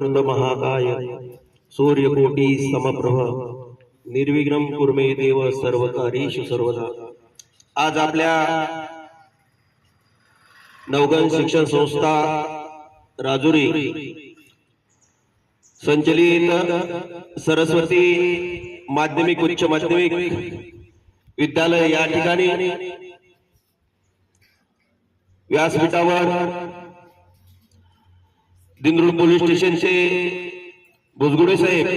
महाकाय सूर्यकोटी समप्रभ। निर्विघ्नम कुर्मे देव सर्व कार्येषु सर्वदा। आज आपल्या नवगण शिक्षण संस्था राजुरी संचलित सरस्वती माध्यमिक उच्च माध्यमिक विद्यालय या ठिकाणी व्यासपीठावर दिंद्रुड पोलीस स्टेशनचे भुजगुडे साहेब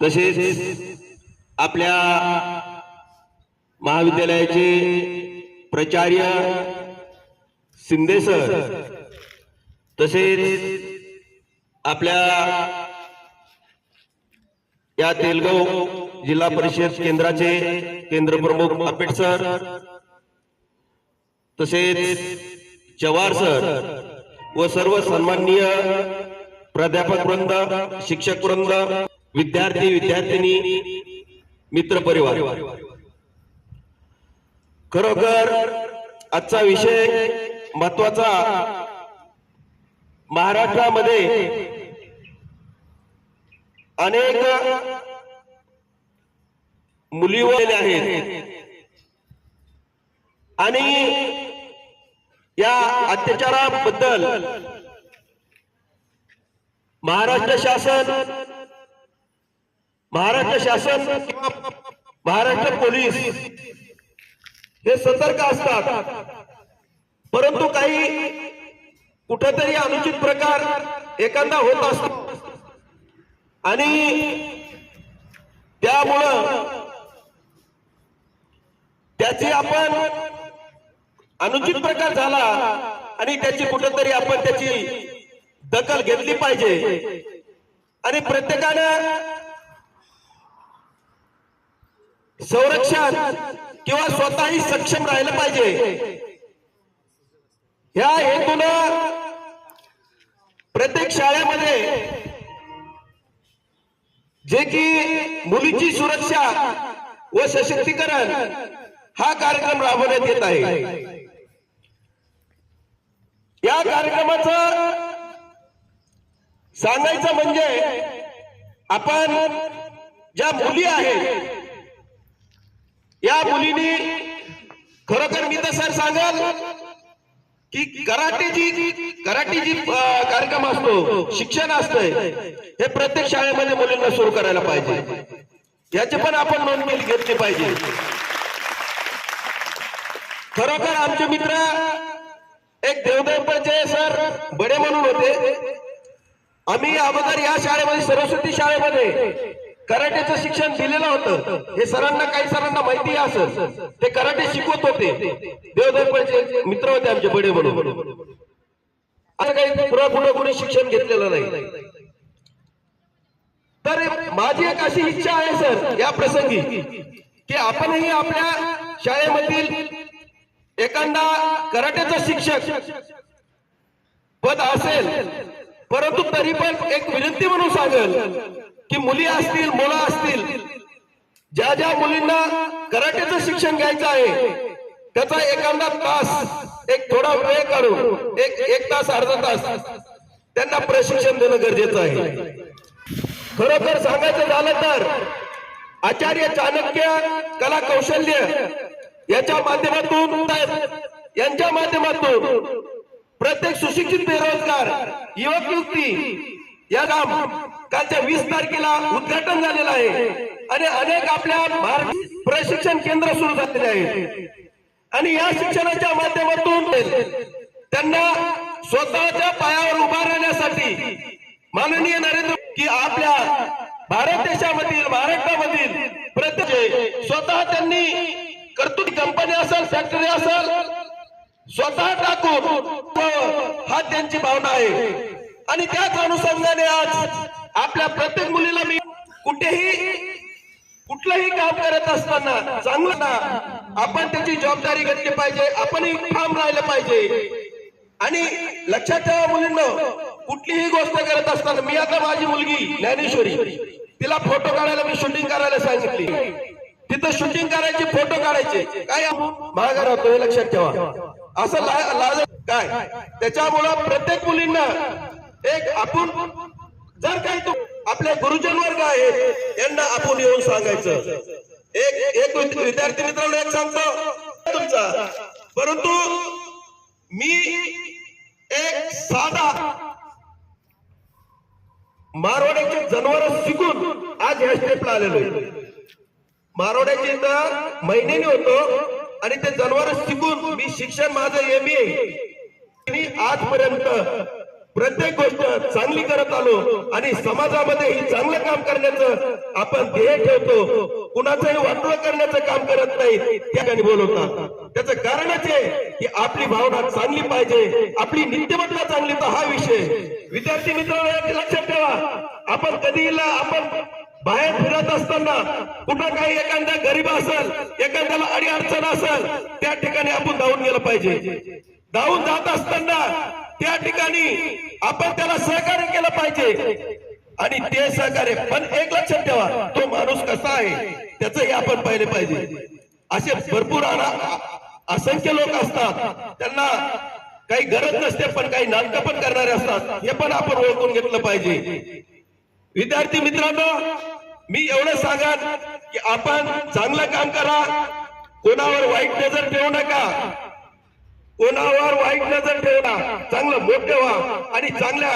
तसेच आपल्या महाविद्यालयाचे प्राचार्य शिंदे सर तसेच आपल्या या तेलगाव जिल्हा परिषद केंद्राचे केंद्र प्रमुख आपेट सर तसेच चव्हाण सर व सर्व सन्माननीय प्राध्यापक वृंद शिक्षक वृंद विद्यार्थी विद्यार्थिनी मित्र परिवार. खरोखर आजचा विषय महत्त्वाचा महाराष्ट्रामध्ये अनेक मुली आहेत. आणि या अत्याचाराबद्दल महाराष्ट्र शासन महाराष्ट्र शासन महाराष्ट्र पोलीस हे सतर्क असतात. परंतु काही कुठेतरी अनुचित प्रकार एखादा होत असतो. आणि त्यामुळं त्याची आपण अनुचित प्रकार झाला आणि त्याची कुठेतरी आपण त्याची दखल घेतली पाहिजे. आणि प्रत्येकानं संरक्षण किंवा स्वतःही सक्षम राहिलं पाहिजे. ह्या हेतून प्रत्येक शाळेमध्ये जे की मुलीची सुरक्षा व सशक्तीकरण हा कार्यक्रम राबवण्यात येत आहे. या कार्यक्रमाचं सांगायचं म्हणजे आपण ज्या मुली आहेत या मुलींनी खरोखर मी तर सर सांगाल की कराटे जी कार्यक्रम असतो शिक्षण असतंय हे प्रत्येक शाळेमध्ये मुलींना सुरू करायला पाहिजे. याची पण आपण नोंद घेतली पाहिजे. खरोखर आमचे मित्र एक देवदेवचे सर बडे म्हणून होते. आम्ही अगोदर या शाळेमध्ये सरस्वती शाळेमध्ये कराटेचं शिक्षण दिलेलं होतं. हे सरांना काही सरांना माहिती असेल ते कराटे शिकवत होते. देवदेवचे मित्र होते आमचे बडे म्हणून. असं काही पुन्हा पुन्हा कुणी शिक्षण घेतलेलं नाही. तर माझी एक अशी इच्छा आहे सर या प्रसंगी की आपणही आपल्या शाळेमधील एखादा कराटेचा शिक्षक पद असेल परंतु तरी पण एक विनंती म्हणून सांगेल की मुली असतील मुलं असतील ज्या ज्या मुलींना कराटेचं शिक्षण घ्यायचं आहे त्याचा एखादा तास एक थोडा वेळ काढून एक एक तास अर्धा तास त्यांना प्रशिक्षण देणं गरजेचं आहे. खरोखर सांगायचं झालं तर आचार्य चाणक्य कला कौशल्य याच्या माध्यमातून यांच्या माध्यमातून प्रत्येक सुशिक्षित बेरोजगार युवक युक्ती या काम कालच्या वीस तारखेला उद्घाटन झालेलं आहे आणि अनेक आपल्या भारतीय प्रशिक्षण केंद्र सुरू झालेले आहे आणि या शिक्षणाच्या माध्यमातून त्यांना स्वतःच्या पायावर उभा राहण्यासाठी माननीय नरेंद्र की आपल्या भारत देशामधील महाराष्ट्रामधील प्रत्येक स्वतः त्यांनी कर्तृत्व कंपनी असेल फॅक्टरी असेल स्वतः टाकून हा त्यांची भावना आहे. आणि त्याच अनुषंगाने आज आपल्या प्रत्येक मुलीला मी कुठेही कुठलंही काम करत असताना चांगलं ना आपण त्याची जबाबदारी घेतली पाहिजे आपणही ठाम राहिलं पाहिजे. आणि लक्षात ठेवा मुलींना कुठलीही गोष्ट करत असताना मी आता माझी मुलगी ज्ञानेश्वरी तिला फोटो काढायला मी शूटिंग करायला सांगितली. तिथं शूटिंग करायचे फोटो काढायचे. काय महाग होतो हे लक्षात ठेवा. असं लाज काय? त्याच्यामुळं प्रत्येक मुलींना एक आपण जर काही तो आपल्या गुरुजन वर्ग आहे यांना आपण येऊन सांगायचं. एक एक विद्यार्थी मित्रांनो एक सांगतो. तुमचा. परंतु मी एक साधा मारवाड्याचे जनावर शिकून आज ह्या स्टेपला आलेलो आहे. मारवाड्याचे इथं महिन्याने होतो आणि ते जनावर शिकून मी शिक्षण माझं एम ए आजपर्यंत प्रत्येक गोष्ट चांगली करत आलो आणि समाजामध्ये ही चांगलं काम करण्याचं आपण ध्येय ठेवतो. कुणाचंही वाटलं करण्याचं काम करत नाही त्या ठिकाणी बोलवतात त्याचं कारणच आहे की आपली भावना चांगली पाहिजे आपली नित्यमत्ता चांगली. तर हा विषय. विद्यार्थी मित्रांनो लक्षात ठेवा. आपण कधीला आपण बाहेर फिरत असताना कुठं काही एखाद्या गरीब असेल एखाद्याला अडी अडचण असेल त्या ठिकाणी आपण धावून गेलं पाहिजे. धावून जात असताना त्या ठिकाणी आपण त्याला सहकार्य केलं पाहिजे. आणि ते सहकार्य पण एक लक्षात ठेवा तो माणूस कसा आहे त्याचंही आपण पाहिले पाहिजे. असे भरपूर असंख्य लोक असतात त्यांना काही गरज नसते पण काही नाटकं पण करणारे असतात हे पण आपण ओळखून घेतलं पाहिजे. विद्यार्थी मित्रांनो मी एवढं सांगाल की आपण चांगलं काम करा. कोणावर वाईट नजर ठेवू नका. कोणावर वाईट नजर ठेवला चांगलं मोठं व्हा. आणि चांगल्या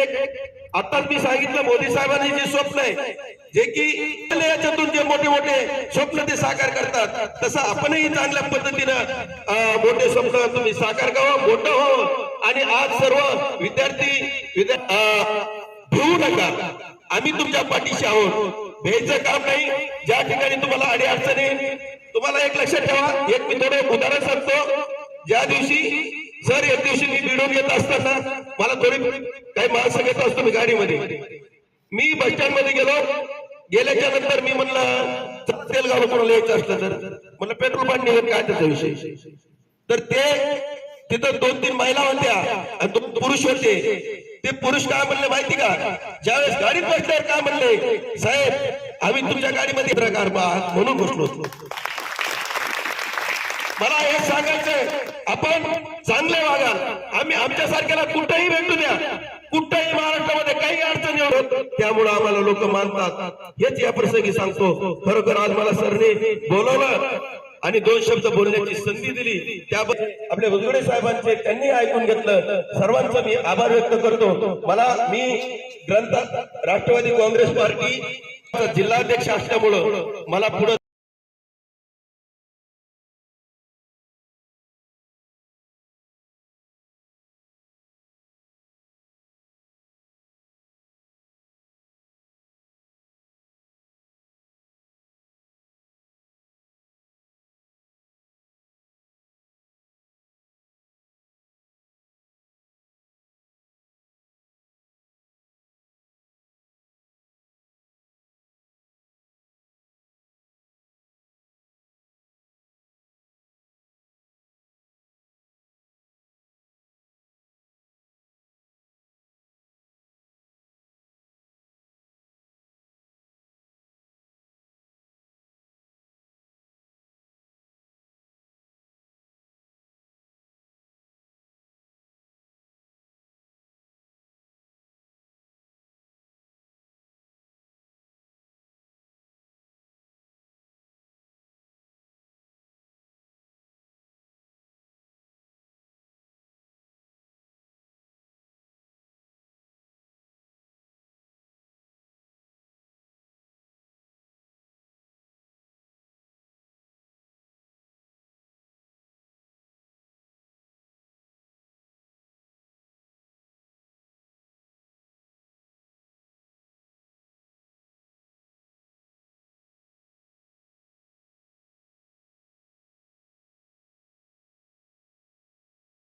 एक आताच मी सांगितलं मोदी साहेबांनी जे स्वप्न आहे जे की याच्यातून जे मोठे मोठे स्वप्न ते साकार करतात तसं आपणही चांगल्या पद्धतीनं मोठे स्वप्न तुम्ही साकार करावं मोठं हो आणि आज सर्व विद्यार्थी विद्या भिवू नका. आम्ही तुमच्या पाठीशी आहोत. भ्यायचं काम नाही. ज्या ठिकाणी तुम्हाला अडी येईल तुम्हाला एक लक्षात ठेवा. एक मी थोडं उदाहरण सांगतो. ज्या दिवशी सर एक दिवशी मी बिडून येत असताना मला थोडी काही माणसं घेत असतो मी गाडीमध्ये. मी बस स्टँडमध्ये गेलो. गेल्याच्यानंतर मी म्हणलं तेल घालून कोणाला यायचं असलं तर. म्हणलं पेट्रोल पाणी निघत काय त्याचा विषय? तर ते तिथं दोन तीन महिला होत्या आणि दोन पुरुष होते. ते पुरुष काय म्हणले माहिती का? ज्यावेळेस गाडीत बसल्यावर काय म्हणले? साहेब आम्ही तुमच्या गाडीमध्ये प्रकार पाहत म्हणून बसलो मला हे सांगायचंय आपण चांगले वागा. आम्ही आमच्या सारख्याला कुठंही भेटू द्या. कुठंही महाराष्ट्रामध्ये काही अडचणी होत त्यामुळे आम्हाला लोक मानतात. हेच या प्रसंगी सांगतो. खरोखर आज मला सरने बोलवलं. आणि दोन शब्द बोलण्याची संधी दिली. त्याबद्दल आपल्या उजगडे साहेबांचे त्यांनी ऐकून घेतलं. सर्वांचं मी आभार व्यक्त करतो. मला मी ग्रंथ राष्ट्रवादी काँग्रेस पार्टी जिल्हाध्यक्ष असल्यामुळं मला पुढे